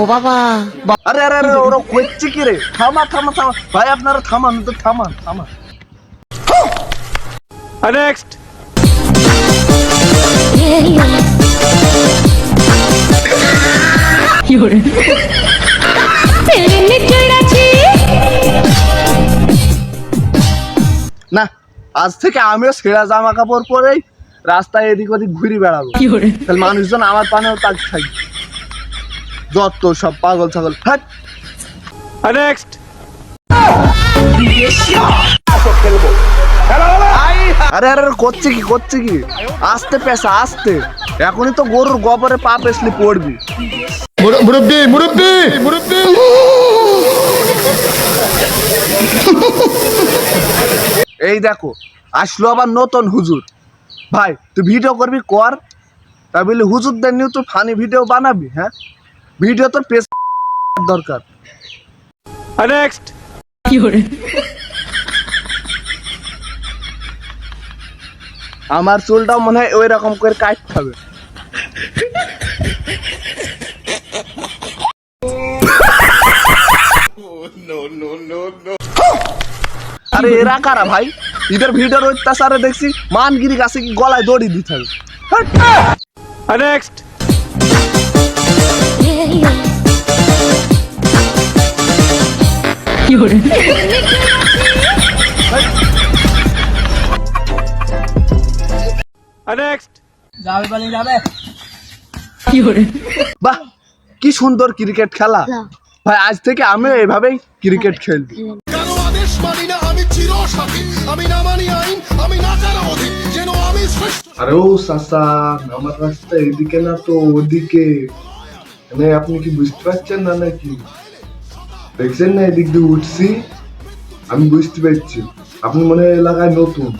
ও বাবা আরে আরে আরে ওরা করছে কি রে? থামা থামা থামা। ভাই আপনারা থামান তো থামান থামান। নেক্সট না আজ থেকে আমিও সেরা জামা কাপড় পরেই রাস্তায় এদিক ওদিক ঘুরে বেড়াবো। তাহলে মানুষজন আমার পানেও তাক থাকবে। যত সব পাগল ছাগল হ্যাঁ নেক্সট আরে আরে আরে, করছে কি করছে কি? আস্তে পেশা আস্তে। এখনই তো গরুর গোবরে পা পেছলি পড়বি। মুরব্বী মুরব্বী! মুরব্বী! এই দেখো আসলো আবার নতুন হুজুর। ভাই তুই ভিডিও করবি কর। তা বলি হুজুরদের নিয়ে তুই ফানি ভিডিও বানাবি হ্যাঁ? ভিডিও তোর পেশ দরকার। নেক্সট আমার চুলটাও মনে হয় ওই রকম করে কাটতে হবে। আরে এরা কারা ভাই? এদের ভিডিওর অত্যাচারে দেখছি মানগিরি গাছে কি গলায় দড়ি দিতে হবে। নেক্সট বাহ কি সুন্দর ক্রিকেট খেলা। ভাই আজ থেকে আমি এভাবেই ক্রিকেট খেলবি। কেন আদেশ না? আমি চিরসাথী। আমি না আইন আমি না জানা অধীন যেন আমি শ্রেষ্ঠ আরে ও সাসা আমার রাস্তা এদিকে না তো ওদিকে। মানে আপনি কি বুঝতে পারছেন না নাকি? দেখছেন না এদিক দিয়ে উঠছি? আমি বুঝতে পারছি। আপনি মনে হয় এলাকায় নতুন।